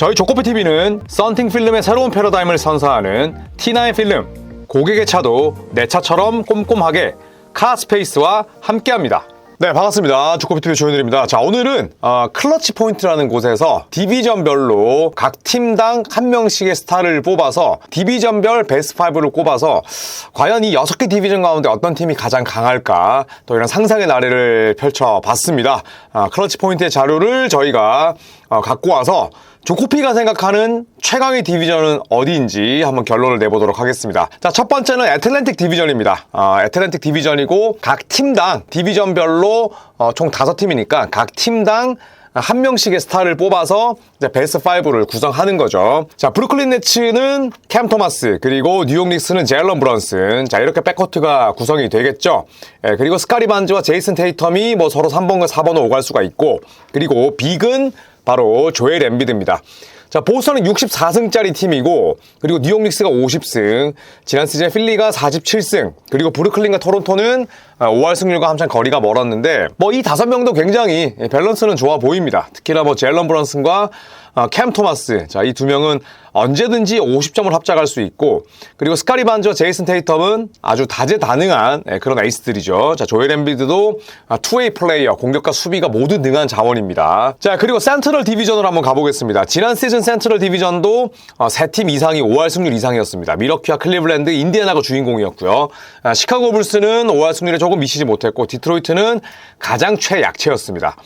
저희 조코피TV는 썬팅 필름의 새로운 패러다임을 선사하는 T9 필름 고객의 차도 내 차처럼 꼼꼼하게 카스페이스와 함께합니다. 네 반갑습니다. 조코피TV 조현일입니다. 자 오늘은 어, 클러치 포인트라는 곳에서 디비전별로 각 팀당 한 명씩의 스타를 뽑아서 디비전별 베스트 5를 꼽아서 과연 이 6개 디비전 가운데 어떤 팀이 가장 강할까 또 이런 상상의 나래를 펼쳐봤습니다. 아, 클러치 포인트의 자료를 저희가 어, 갖고 와서 조코피가 생각하는 최강의 디비전은 어디인지 한번 결론을 내보도록 하겠습니다. 자, 첫 번째는 애틀랜틱 디비전입니다. 아, 애틀랜틱 디비전이고 각 팀당 디비전별로 어, 총 다섯 팀이니까 각 팀당 한 명씩의 스타를 뽑아서 이제 베스트 5를 구성하는 거죠. 자, 브루클린 네츠는 캠 토마스, 그리고 뉴욕 닉스는 제일런 브런슨. 자, 이렇게 백코트가 구성이 되겠죠. 예, 그리고 스카리 반즈와 제이슨 테이텀이 뭐 서로 3번과 4번을 오갈 수가 있고, 그리고 빅은 바로 조엘 엠비드입니다. 자, 보스턴은 64승짜리 팀이고, 그리고 뉴욕 닉스가 50승, 지난 시즌 필리가 47승, 그리고 브루클린과 토론토는 5할 승률과 한참 거리가 멀었는데, 뭐 이 다섯 명도 굉장히 밸런스는 좋아 보입니다. 특히나 뭐 젤런 브런슨과 어, 캠 토마스. 자, 이 두 명은 언제든지 50점을 합작할 수 있고, 그리고 스카리 반저, 제이슨 테이텀은 아주 다재다능한 예, 그런 에이스들이죠. 자, 조엘 엠비드도 아, 투웨이 플레이어, 공격과 수비가 모두 능한 자원입니다. 자, 그리고 센트럴 디비전으로 한번 가보겠습니다. 지난 시즌 센트럴 디비전도 어, 세팀 이상이 5할 승률 이상이었습니다. 미러키와 클리블랜드, 인디애나가 주인공이었고요. 아, 시카고 불스는 5할 승률에 조금 미치지 못했고, 디트로이트는 가장 최약체였습니다.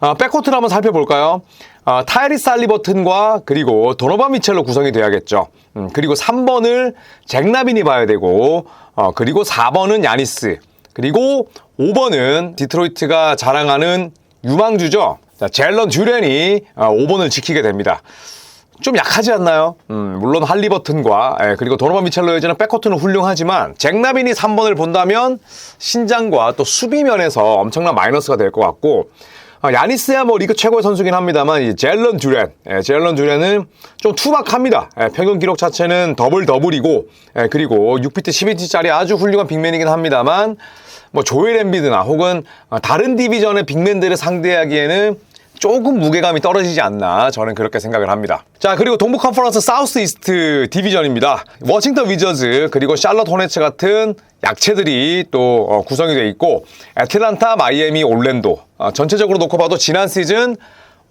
아, 백코트를 한번 살펴볼까요? 아, 타이리스 살리버튼과 그리고 도노반 미첼로 구성이 돼야겠죠. 음, 그리고 3번을 잭나빈이 봐야 되고, 어, 그리고 4번은 야니스, 그리고 5번은 디트로이트가 자랑하는 유망주죠. 자, 젤런 듀렌이 어, 5번을 지키게 됩니다. 좀 약하지 않나요? 음, 물론 할리버튼과 예, 그리고 도노반 미첼로 여전는 백코트는 훌륭하지만 잭나빈이 3번을 본다면 신장과 또 수비 면에서 엄청난 마이너스가 될 것 같고 아, 야니스야 뭐 리그 최고의 선수긴 합니다만 이 젤런 듀렌, 예, 젤런 듀렌은 좀 투박합니다. 예, 평균 기록 자체는 더블 더블이고 예, 그리고 6피트 12인치짜리 아주 훌륭한 빅맨이긴 합니다만 뭐 조엘 엠비드나 혹은 어, 다른 디비전의 빅맨들을 상대하기에는 조금 무게감이 떨어지지 않나 저는 그렇게 생각을 합니다. 자 그리고 동부 컨퍼런스 사우스 이스트 디비전입니다. 워싱턴 위저즈 그리고 샬럿 호네츠 같은 약체들이 또 어, 구성이 돼 있고 애틀란타, 마이애미, 올랜도 어, 전체적으로 놓고 봐도 지난 시즌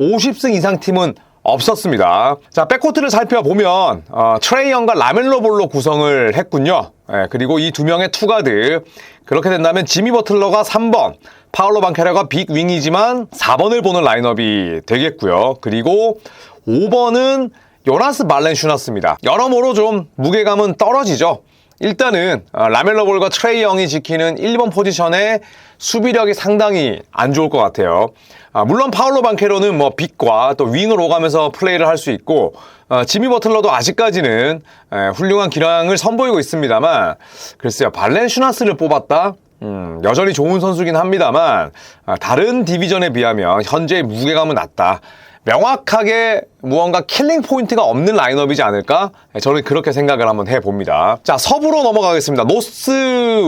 50승 이상 팀은 없었습니다. 자, 백코트를 살펴보면 어, 트레이언과 라멜로 볼로 구성을 했군요. 예, 그리고 이 두 명의 투가드 그렇게 된다면 지미 버틀러가 3번, 파울로 방케라가 빅 윙이지만 4번을 보는 라인업이 되겠고요. 그리고 5번은 요나스 발렌슈나스입니다. 여러모로 좀 무게감은 떨어지죠. 일단은 어, 라멜로 볼과 트레이 영이 지키는 1번 포지션의 수비력이 상당히 안 좋을 것 같아요. 아, 물론 파울로 방케로는 뭐 빅과 또 윙을 오가면서 플레이를 할 수 있고 어, 지미 버틀러도 아직까지는 에, 훌륭한 기량을 선보이고 있습니다만 글쎄요 발렌 슈나스를 뽑았다? 음, 여전히 좋은 선수긴 합니다만 아, 다른 디비전에 비하면 현재의 무게감은 낮다. 명확하게 무언가 킬링 포인트가 없는 라인업이지 않을까? 네, 저는 그렇게 생각을 한번 해봅니다. 자, 서부로 넘어가겠습니다. 노스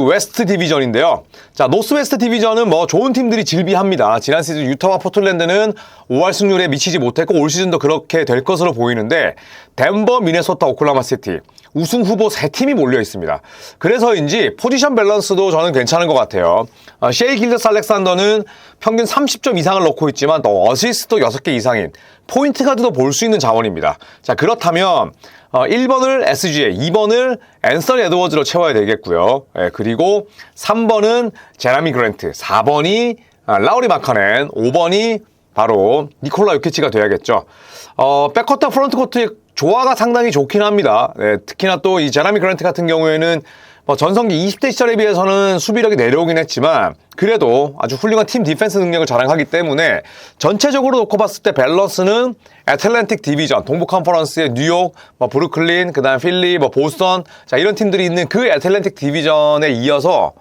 웨스트 디비전인데요. 자, 노스 웨스트 디비전은 뭐 좋은 팀들이 질비합니다. 지난 시즌 유타와 포틀랜드는 5할 승률에 미치지 못했고 올 시즌도 그렇게 될 것으로 보이는데 덴버, 미네소타, 오클라마 시티 우승 후보 세 팀이 몰려 있습니다. 그래서인지 포지션 밸런스도 저는 괜찮은 것 같아요. 어, 셰이 길더스 알렉산더는 평균 30점 이상을 넣고 있지만 또 어시스트도 6개 이상인 포인트 가드도 볼 수 있는 자원입니다. 자 그렇다면 어, 1번을 SGA, 2번을 앤서니 에드워즈로 채워야 되겠고요. 예, 그리고 3번은 제라미 그랜트, 4번이 아, 라우리 마카넨, 5번이 바로 니콜라 요키치가 돼야겠죠. 어, 백커터 프론트 코트의 조화가 상당히 좋긴 합니다. 네, 특히나 또 이 제라미 그랜트 같은 경우에는 뭐 전성기 20대 시절에 비해서는 수비력이 내려오긴 했지만 그래도 아주 훌륭한 팀 디펜스 능력을 자랑하기 때문에 전체적으로 놓고 봤을 때 밸런스는 애틀랜틱 디비전, 동부 컨퍼런스의 뉴욕, 뭐 브루클린, 그다음 필리, 뭐 보스턴 자 이런 팀들이 있는 그 애틀랜틱 디비전에 이어서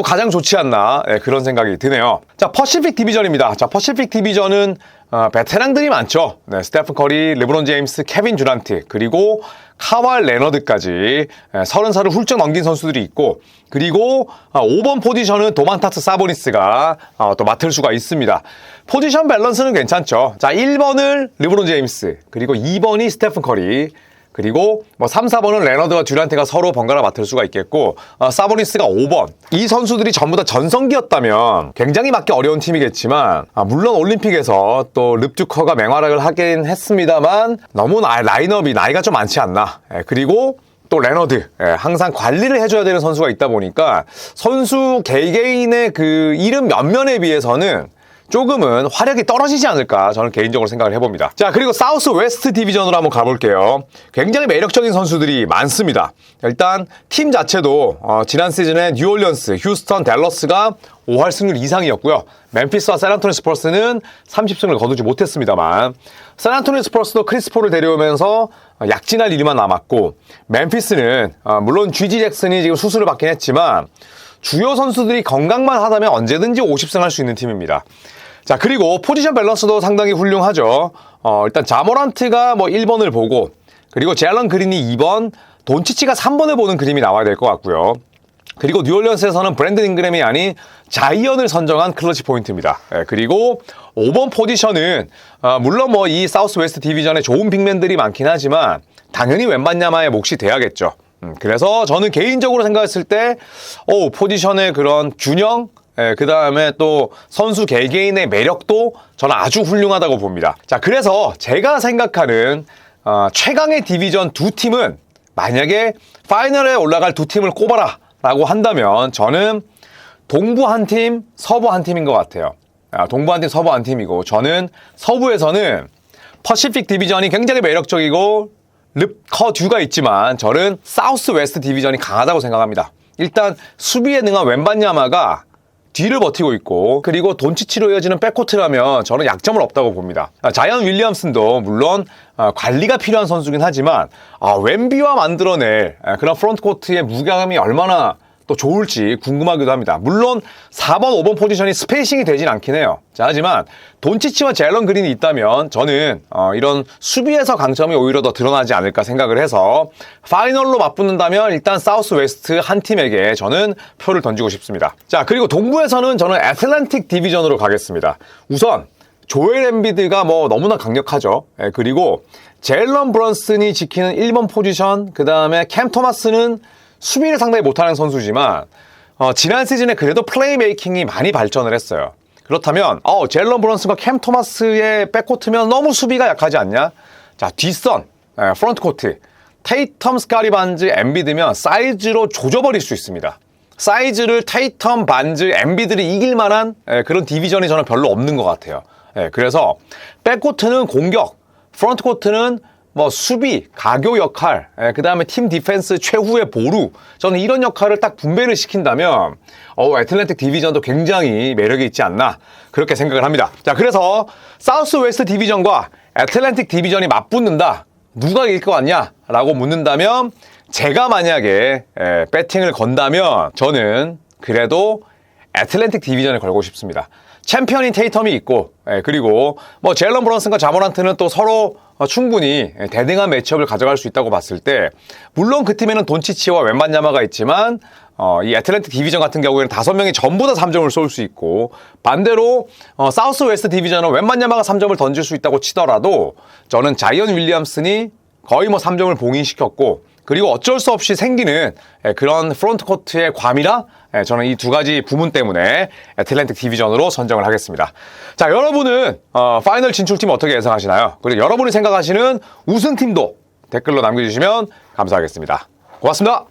또 가장 좋지 않나 예, 그런 생각이 드네요. 자 퍼시픽 디비전입니다. 자 퍼시픽 디비전은 어, 베테랑들이 많죠. 네, 스테픈 커리, 르브론 제임스, 케빈 듀란트 그리고 카왈 레너드까지 30살을 훌쩍 넘긴 선수들이 있고 그리고 5번 포지션은 도만타스 사보니스가 어, 또 맡을 수가 있습니다. 포지션 밸런스는 괜찮죠. 자 1번을 르브론 제임스 그리고 2번이 스테픈 커리 그리고 뭐 3, 4번은 레너드와 듀란트가 서로 번갈아 맡을 수가 있겠고 어, 사보니스가 5번. 이 선수들이 전부 다 전성기였다면 굉장히 맞기 어려운 팀이겠지만 아, 물론 올림픽에서 또 릅듀커가 맹활약을 하긴 했습니다만 너무 나, 라인업이 나이가 좀 많지 않나. 예, 그리고 또 레너드 예, 항상 관리를 해줘야 되는 선수가 있다 보니까 선수 개개인의 그 이름 면면에 비해서는 조금은 화력이 떨어지지 않을까 저는 개인적으로 생각을 해봅니다. 자 그리고 사우스 웨스트 디비전으로 한번 가볼게요. 굉장히 매력적인 선수들이 많습니다. 일단 팀 자체도 어, 지난 시즌에 뉴올리언스, 휴스턴, 댈러스가 5할 승률 이상이었고요. 멤피스와 샌안토니 스퍼스는 30승을 거두지 못했습니다만 샌안토니 스퍼스도 크리스포를 데려오면서 약진할 일만 남았고 멤피스는 어, 물론 GG 잭슨이 지금 수술을 받긴 했지만 주요 선수들이 건강만 하다면 언제든지 50승 할 수 있는 팀입니다. 자, 그리고 포지션 밸런스도 상당히 훌륭하죠. 어, 일단 자모란트가 뭐 1번을 보고, 그리고 제알런 그린이 2번, 돈치치가 3번을 보는 그림이 나와야 될 것 같고요. 그리고 뉴올리언스에서는 브랜든 잉그램이 아닌 자이언을 선정한 클러치 포인트입니다. 예, 그리고 5번 포지션은 어, 물론 뭐 이 사우스 웨스트 디비전에 좋은 빅맨들이 많긴 하지만 당연히 웬반야마의 몫이 돼야겠죠. 음, 그래서 저는 개인적으로 생각했을 때, 오, 포지션의 그런 균형, 예, 그 다음에 또 선수 개개인의 매력도 저는 아주 훌륭하다고 봅니다. 자, 그래서 제가 생각하는 어, 최강의 디비전 두 팀은 만약에 파이널에 올라갈 두 팀을 꼽아라 라고 한다면 저는 동부 한 팀, 서부 한 팀인 것 같아요. 아, 동부 한 팀, 서부 한 팀이고 저는 서부에서는 퍼시픽 디비전이 굉장히 매력적이고 릅커 듀가 있지만 저는 사우스 웨스트 디비전이 강하다고 생각합니다. 일단 수비에 능한 왼반야마가 뒤를 버티고 있고 그리고 돈치치로 이어지는 백코트라면 저는 약점은 없다고 봅니다. 아, 자이언 윌리엄슨도 물론 아, 관리가 필요한 선수긴 하지만 아, 왼비와 만들어낼 그런 프론트 코트의 무게감이 얼마나 또 좋을지 궁금하기도 합니다. 물론 4번, 5번 포지션이 스페이싱이 되진 않긴 해요. 자, 하지만 돈치치와 젤런 그린이 있다면 저는 어, 이런 수비에서 강점이 오히려 더 드러나지 않을까 생각을 해서 파이널로 맞붙는다면 일단 사우스 웨스트 한 팀에게 저는 표를 던지고 싶습니다. 자, 그리고 동부에서는 저는 애틀랜틱 디비전으로 가겠습니다. 우선 조엘 엠비드가 뭐 너무나 강력하죠. 예, 그리고 젤런 브런슨이 지키는 1번 포지션, 그 다음에 캠 토마스는 수비를 상당히 못하는 선수지만 어, 지난 시즌에 그래도 플레이메이킹이 많이 발전을 했어요. 그렇다면 어, 젤런 브런슨과 캠 토마스의 백코트면 너무 수비가 약하지 않냐? 자 뒷선, 에, 프론트 코트, 테이텀, 스카리 반즈, 엠비드면 사이즈로 조져버릴 수 있습니다. 사이즈를 테이텀, 반즈, 엠비드를 이길 만한 에, 그런 디비전이 저는 별로 없는 것 같아요. 에, 그래서 백코트는 공격, 프론트 코트는 뭐 수비, 가교 역할, 예, 그 다음에 팀 디펜스 최후의 보루. 저는 이런 역할을 딱 분배를 시킨다면 어, 애틀랜틱 디비전도 굉장히 매력이 있지 않나 그렇게 생각을 합니다. 자, 그래서 사우스 웨스트 디비전과 애틀랜틱 디비전이 맞붙는다. 누가 이길 것 같냐? 라고 묻는다면 제가 만약에 에, 배팅을 건다면 저는 그래도 애틀랜틱 디비전을 걸고 싶습니다. 챔피언인 테이텀이 있고 예, 그리고 뭐 제일런 브런슨과 자모란트는 또 서로 어, 충분히 대등한 매치업을 가져갈 수 있다고 봤을 때 물론 그 팀에는 돈치치와 웬만야마가 있지만 어, 이 애틀랜틱 디비전 같은 경우에는 다섯 명이 전부 다 3점을 쏠 수 있고 반대로 어, 사우스 웨스트 디비전은 웬만야마가 3점을 던질 수 있다고 치더라도 저는 자이언 윌리엄슨이 거의 뭐 3점을 봉인시켰고 그리고 어쩔 수 없이 생기는 예, 그런 프론트 코트의 과밀화 예, 저는 이 두 가지 부문 때문에 애틀랜틱 디비전으로 선정을 하겠습니다. 자 여러분은 어, 파이널 진출팀 어떻게 예상하시나요? 그리고 여러분이 생각하시는 우승팀도 댓글로 남겨주시면 감사하겠습니다. 고맙습니다.